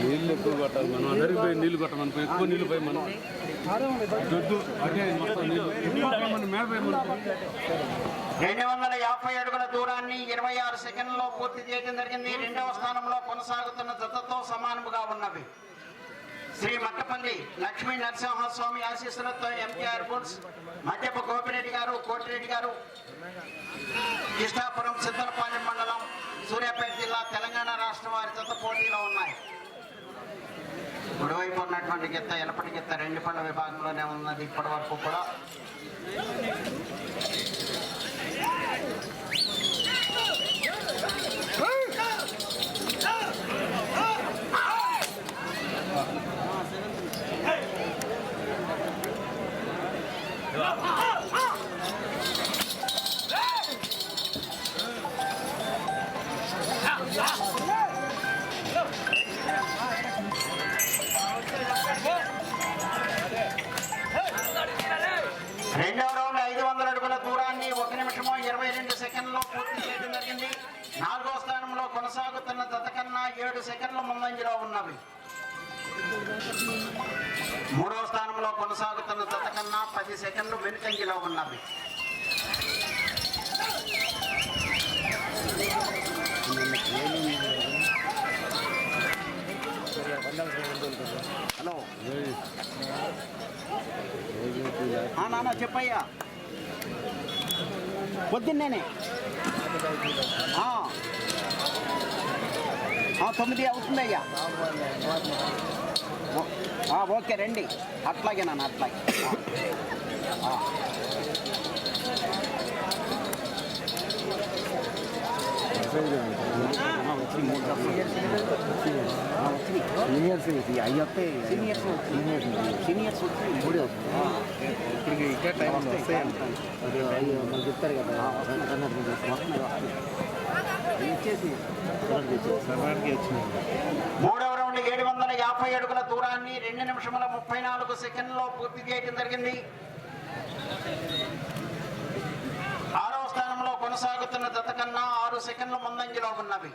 నీళ్ళు ఎక్కువ కొట్టాలి మనం. అందరికి పోయి నీళ్ళు కొట్టమనుకో ఎక్కువ నీళ్ళు పోయి మనం. దొద్దు అదే మొత్తం నీళ్ళు. మేడ పోయి రెండు వందల యాభై అడుగుల దూరాన్ని ఇరవై ఆరు సెకండ్లలో పూర్తి చేయడం జరిగింది. రెండవ స్థానంలో కొనసాగుతున్న జతతో సమానముగా ఉన్నవి. శ్రీ మట్టపల్లి లక్ష్మీ నరసింహస్వామి ఆశీస్సులతో ఎంపీఆర్ బుల్స్ మధ్యప గోపిరెడ్డి గారు కోటిరెడ్డి గారు కృష్ణాపురం సిద్ధలపాలెం మండలం సూర్యాపేట జిల్లా తెలంగాణ రాష్ట్రం వారి జత పోటీలో ఉన్నాయి. కుడివైపు ఉన్నటువంటి గిత్త ఎలపటి గిత్త రెండు పళ్ళ విభాగంలోనే ఉన్నది ఇప్పటి వరకు కూడా. రెండవ రౌండ్ ఐదు వందల అడుగుల దూరాన్ని ఒక నిమిషము ఇరవై రెండు సెకండ్లో పూర్తి చేయడం జరిగింది. నాలుగో స్థానంలో కొనసాగుతున్న జత కన్నా ఏడు సెకండ్ల ముందంజలో ఉన్నవి. మూడవ స్థానంలో కొనసాగుతున్న జత కన్నా పది సెకండ్లు వెనుకంజలో ఉన్నవి. హలో. నాన్న చెప్పయ్యా. పొద్దున్నేనే. తొమ్మిది అవుతుందయ్యా. ఓకే రండి. అట్లాగే నాన్న అట్లాగే. డబ్బులు. ఆ, వచ్చినాయి. Seniors seniors. సీనియర్స్ వచ్చినాయి. ఆ, టైం మనకు చెప్తారు కదా. మూడవ రౌండ్ ఏడు వందల యాభై అడుగుల దూరాన్ని రెండు నిమిషముల ముప్పై నాలుగు సెకండ్లో పూర్తి చేయడం జరిగింది. ఆరవ స్థానంలో కొనసాగుతున్న జత కన్నా ఆరు సెకండ్ల ముందంజలో ఉన్నవి.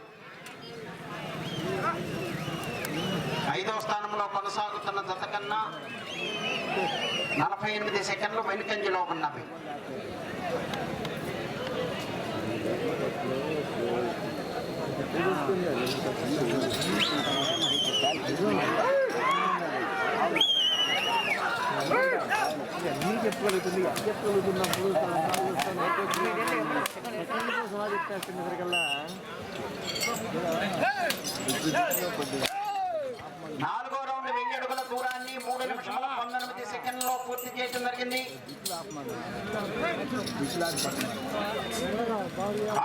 ఐదవ స్థానంలో కొనసాగుతున్న జత కన్నా నలభై ఎనిమిది సెకండ్లు వెనుకంజలో ఉన్నవి. చెప్పేస్తున్నసరికల్లా నాలుగో రౌండ్ వెయ్యి అడుగుల దూరాన్ని మూడు నిమిషాల పంతొమ్మిది సెకండ్లో పూర్తి చేయడం జరిగింది.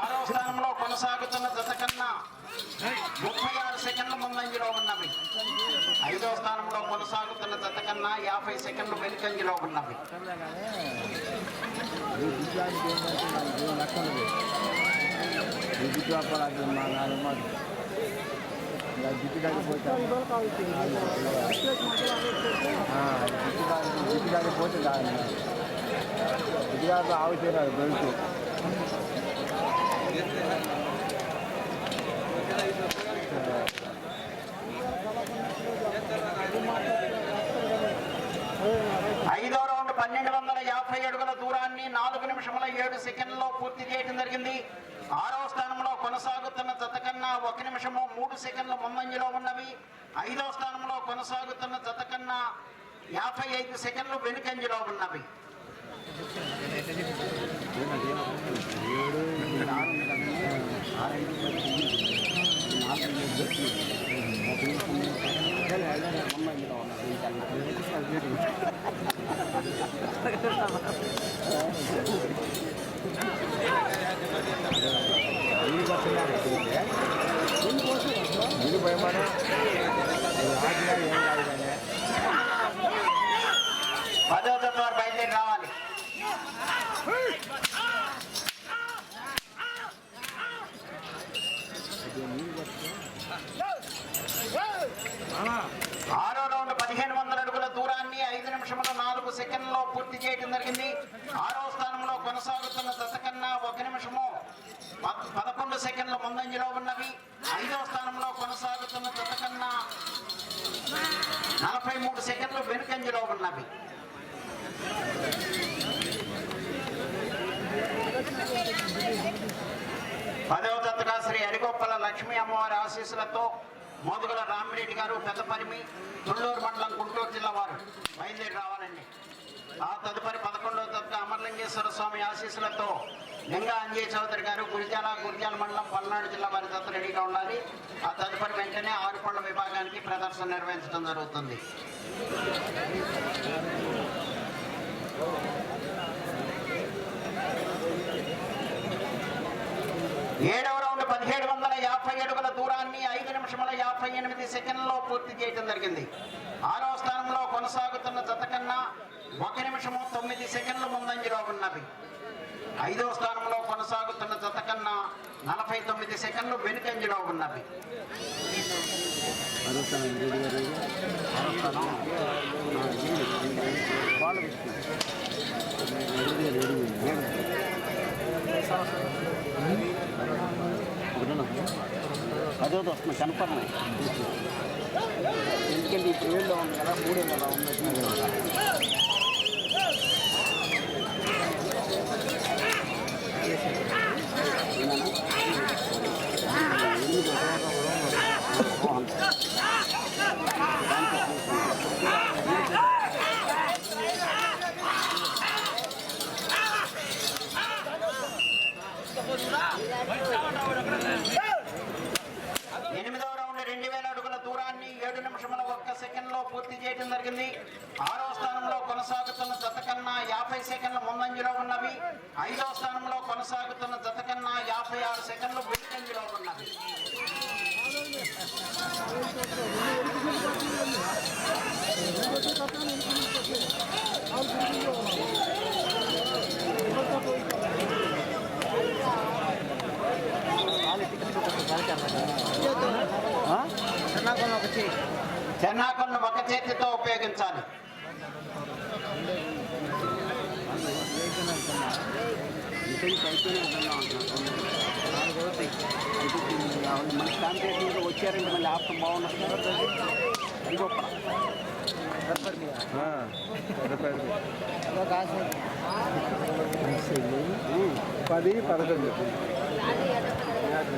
ఆరో స్థానంలో కొనసాగుతున్న జత కన్నా ముప్పై ఆరు సెకండ్ల ముందంజలో ఉన్నవి. ఐదో స్థానంలో కొనసాగుతున్న జత కన్నా యాభై సెకండ్లు వెనుకంజలో ఉన్నవి. విద్యానికి జిట్టుదాకి పోతే జిట్టుదాకి జిట్టుదాకి పోతే ఆగుతున్నారు బెల్ట్ ఐదో రౌండ్ పన్నెండు వందల యాభై అడుగుల దూరాన్ని నాలుగు నిమిషముల ఏడు సెకండ్లో పూర్తి చేయడం జరిగింది. ఆరవ స్థానంలో కొనసాగుతున్న జత కన్నా ఒక నిమిషము మూడు సెకండ్ల ముందంజలో ఉన్నవి. ఐదవ స్థానంలో కొనసాగుతున్న జత కన్నా యాభై ఐదు సెకండ్లు వెనుకంజలో ఉన్నవి. ఇది పదో బయలుదేరి రావాలి ఆరో రౌండ్ పదిహేను వందల అడుగుల దూరాన్ని ఐదు నిమిషంలో నాలుగు సెకండ్లో పూర్తి చేయడం జరిగింది. కొనసాగుతున్న దశ కన్నా ఒక నిమిషము పదకొండు సెకండ్ల ముందంజలో ఉన్నవి. ఐదవ స్థానంలో కొనసాగుతున్న దశ కన్నా నలభై మూడు సెకండ్లు వెనుకంజలో ఉన్నవి. పదవ దత్తగా శ్రీ అరిగొప్పల లక్ష్మీ అమ్మవారి ఆశీస్సులతో మోదుగల రామిరెడ్డి గారు పెద్దపరిమి తుళ్ళూరు మండలం గుంటూరు జిల్లా వారు బయలుదేరి రావాలండి. ఆ తదుపరి పదకొండవ దత్త అమరలింగేశ్వర స్వామి ఆశీస్సులతో లింగా అంజయ్ చౌదరి గారు గురిజాల గురిజాల మండలం పల్నాడు జిల్లా వారి దత్త రెడీగా ఉండాలి. ఆ తదుపరి వెంటనే ఆరుపళ్ళ విభాగానికి ప్రదర్శన నిర్వహించడం జరుగుతుంది. ఏడవ రౌండ్ పదిహేడు వందల యాభై అడుగుల దూరాన్ని ఐదు నిమిషముల యాభై ఎనిమిది సెకండ్లో పూర్తి చేయడం జరిగింది. ఆరవ స్థానంలో కొనసాగుతున్న జత కన్నా ఒక నిమిషము తొమ్మిది సెకండ్లు ముందంజలో ఉన్నవి. ఐదవ స్థానంలో కొనసాగుతున్న జత కన్నా నలభై తొమ్మిది సెకండ్లు వెనుకంజలో ఉన్నవి. అదో అదే వస్తుంది కనపడినాయి ఎందుకంటే ఇప్పుడు ఏళ్ళలో ఉంది కదా మూడేళ్ళు అలా ఉంది ఎనిమిదవ రౌండ్ రెండు వేల అడుగుల దూరాన్ని ఏడు నిమిషముల ఒక్క సెకండ్లో పూర్తి చేయడం జరిగింది ఆరవ స్థానంలో కొనసాగుతున్న జత కన్నా యాభై సెకండ్ల ముందంజలో ఐదో ఐదవ స్థానంలో కొనసాగుతున్న జత కన్నా యాభై ఆరు సెకండ్లు వెనుకంజలో ఉన్నవి చెన్నాకొండ ఒక చేతితో ఉపయోగించాలి మన కాంపిటేషన్ వచ్చారంటే మళ్ళీ ఆప్షన్ బాగున్నారు పది పదకొండు.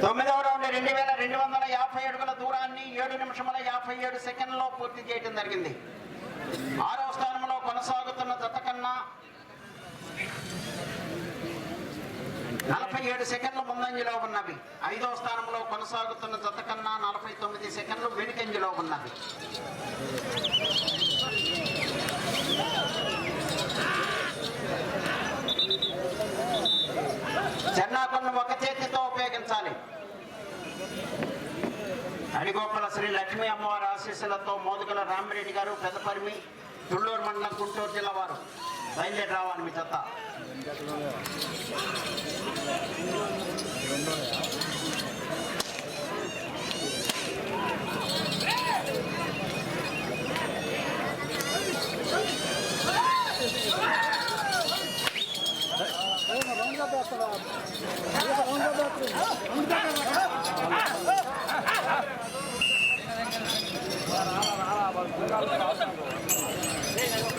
తొమ్మిదవ రౌండ్ రెండు వేల రెండు వందల యాభై అడుగుల దూరాన్ని ఏడు నిమిషముల యాభై ఏడు సెకండ్లో పూర్తి చేయడం జరిగింది. ఆరవ స్థానంలో కొనసాగుతున్న జత కన్నా నలభై ఏడు సెకండ్లు ముందంజలో ఉన్నవి. ఐదవ స్థానంలో కొనసాగుతున్న జత కన్నా నలభై తొమ్మిది సెకండ్లు వెనుకంజలో ఉన్నవి. చెన్నాకొండ ఒక చేతితో ఉపయోగించాలి. అడిగోపల శ్రీ లక్ష్మీ అమ్మవారి ఆశీస్సులతో మోదుగల రామిరెడ్డి గారు పెద్దపరిమి తుళ్ళూరు మండలం గుంటూరు జిల్లా వారు. బయలుదేరి రావాలి మీ చెత్త.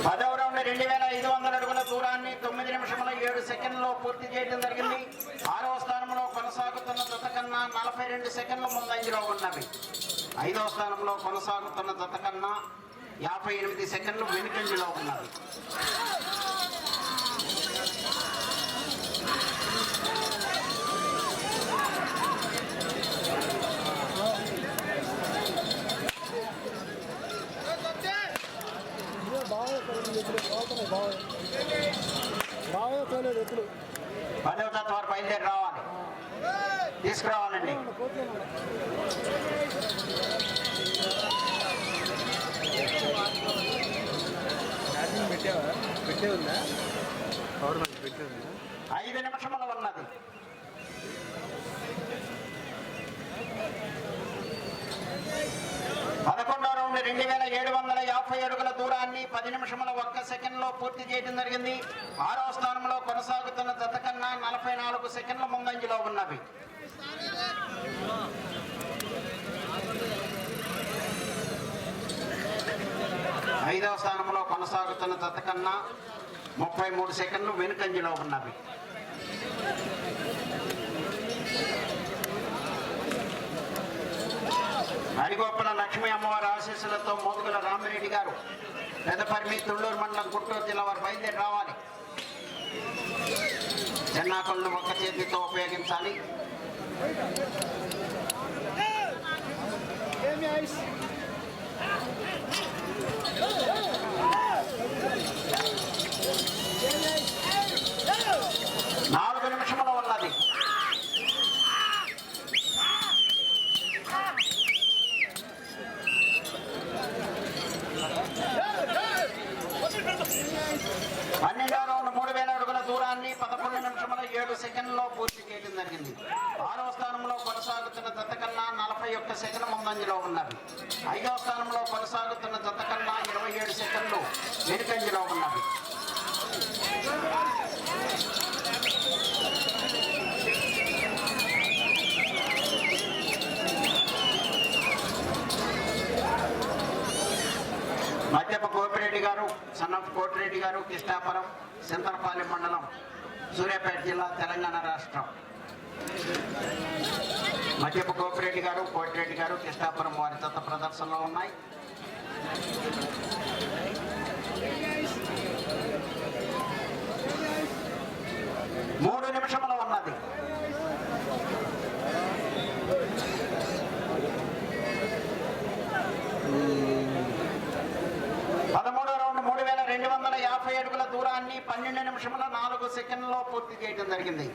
పదవ రౌండ్ రెండు వేల సెకండ్లో పూర్తి చేయడం జరిగింది. ఆరవ స్థానంలో కొనసాగుతున్న జత కన్నా నలభై రెండు సెకండ్ల ముందంజలో ఉన్నవి. ఐదవ స్థానంలో కొనసాగుతున్న జత కన్నా యాభై ఎనిమిది సెకండ్లు వెనుకంజలో ఉన్నవి. పదవ జత వారు బయలుదేరి రావాలి. తీసుకురావాలండి. పెట్టావా? పెట్టే ఉందా? ఐదు నిమిషముల ఉన్నది పదకొండవ రెండు వేల ఏడు వందల యాభై అడుగుల దూరాన్ని పది నిమిషముల ఒక్క సెకండ్లో పూర్తి చేయడం జరిగింది. ఆరో స్థానంలో కొనసాగుతున్న జత కన్నా నలభై నాలుగు సెకండ్ల ముందంజలో ఉన్నవి. ఐదవ స్థానంలో కొనసాగుతున్న జత కన్నా ముప్పై మూడు సెకండ్లు వెనుకంజలో ఉన్నవి. అడిగొప్పల లక్ష్మీ అమ్మవారి ఆశీస్సులతో మోదుగుల రామిరెడ్డి గారు పెదపరిమి తుళ్ళూరు మండలం గుంటూరు జిల్లా వారి బయలుదేరి రావాలి చెన్నాకులను ఒక్క చేతితో ఉపయోగించాలి Hey నిమిషములు ఉన్నది పన్నెండవ రౌండ్ మూడు వేల అడుగుల దూరాన్ని పదకొండు నిమిషముల ఏడు సెకండ్లో పూర్తి చేయడం జరిగింది ఆరవ స్థానంలో కొనసాగుతున్న జత కన్నా నలభై ఒక్క సెకండ్ ముందంజలో ఉన్నవి ఐదవ స్థానంలో కొనసాగుతున్న జత కన్నా ఇరవై ఏడు సెకండ్లు వెనుకంజలో ఉన్నవి మధ్యప గోపిరెడ్డి గారు సన్నఫ్ కోటిరెడ్డి గారు కృష్ణాపురం సింతరపాలెం మండలం సూర్యాపేట జిల్లా తెలంగాణ రాష్ట్రం. మధ్యప గోపిరెడ్డి గారు కోటిరెడ్డి గారు కృష్ణాపురం వారి చెత్త ప్రదర్శనలో ఉన్నాయి. మూడు నిమిషంలో ఉన్నది పదమూడో రౌండ్ మూడు వేల రెండు వందల యాభై అడుగుల దూరాన్ని పన్నెండు నిమిషముల నాలుగు సెకండ్లో పూర్తి చేయడం జరిగింది.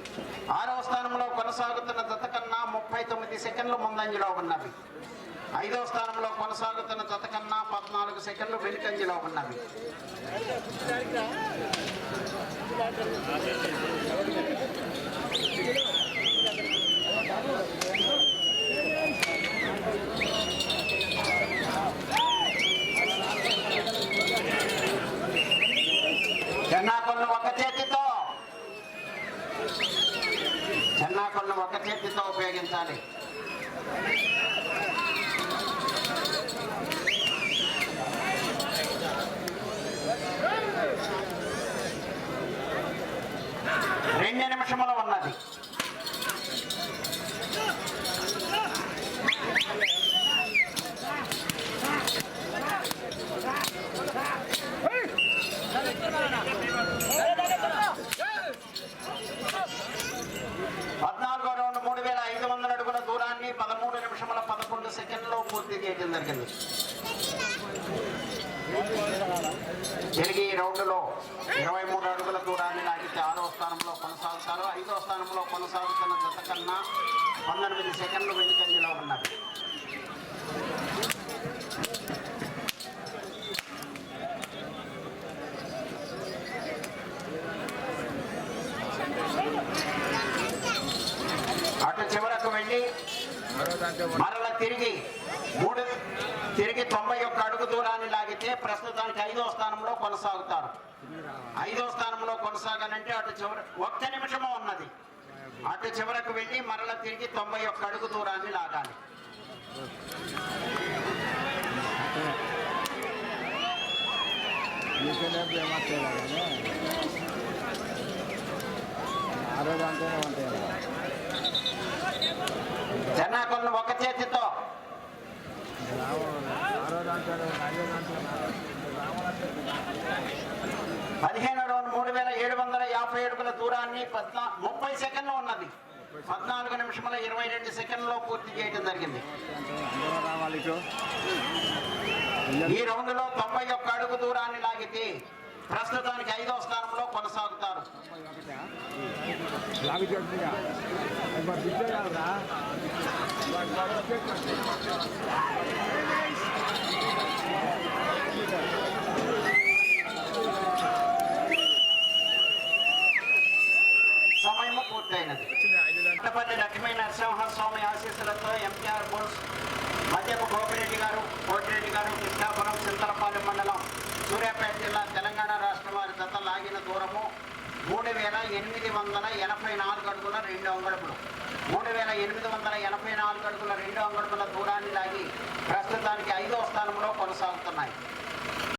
ఆరవ స్థానంలో కొనసాగుతున్న జత కన్నా ముప్పై తొమ్మిది సెకండ్లు ముందంజలో ఉన్నవి. ఐదవ స్థానంలో కొనసాగుతున్న జత కన్నా పద్నాలుగు సెకండ్లు వెనుకంజలో ఉన్నవి చెన్నాకొల్లు ఒక చేతితో చెన్నాకొల్లు ఒక చేతితో ఉపయోగించాలి రెండు నిమిషములు ఉన్నది పద్నాలుగో రౌండ్ మూడు వేల ఐదు వందల అడుగుల దూరాన్ని పదమూడు నిమిషముల పదకొండు సెకండ్లో పూర్తి చేయడం జరిగింది తిరిగి ఈ రౌండ్లో ఇరవై మూడు అడుగుల దూరాన్ని లాగితే ఆరో స్థానంలో కొనసాగుతారు. ఐదో స్థానంలో కొనసాగుతున్న జత కన్నా పంతొమ్మిది సెకండ్లు వెనుకంజలో ఉన్నారు. అటు చివరకు వెళ్ళి మరల తిరిగి మూడు తిరిగి తొంభై ఒక్క అడుగు దూరాన్ని లాగితే ప్రస్తుతానికి ఐదో స్థానంలో కొనసాగుతారు. ఐదో స్థానంలో కొనసాగాలంటే అటు చివర ఒక్క నిమిషము ఉన్నది. అటు చివరకు వెళ్ళి మరల తిరిగి తొంభై ఒక్క అడుగు దూరాన్ని లాగాలి. మీకేనే ఏమవుతాయి కానీ ఒక చేతితో. రామ పదిహేను రౌండ్ మూడు వేల ఏడు వందల యాభై అడుగుల దూరాన్ని పద్నా ముప్పై సెకండ్లు ఉన్నది. పద్నాలుగు నిమిషముల ఇరవై రెండు సెకండ్లో పూర్తి చేయడం జరిగింది. ఈ రౌండ్లో తొంభై ఒక్క అడుగు దూరాన్ని లాగితే ప్రస్తుతానికి ఐదో స్థానంలో కొనసాగుతారు. పుట్టపల్లి లక్ష్మీ నరసింహస్వామి ఆశీస్సులతో ఎంపీఆర్ బోర్డ్స్ మధ్యపు గోపిరెడ్డి గారు కోటిరెడ్డి గారు కృష్ణాపురం వేటపాలెం మండలం సూర్యాపేట జిల్లా తెలంగాణ రాష్ట్రం వారి జత లాగిన దూరము మూడు వేల ఎనిమిది వందల ఎనభై నాలుగు అడుగుల రెండు అంగడుపులు మూడు వేల ఎనిమిది వందల ఎనభై నాలుగు అడుగుల రెండు అంగడుపుల దూరాన్ని లాగి ప్రస్తుతానికి ఐదో స్థానంలో కొనసాగుతున్నాయి.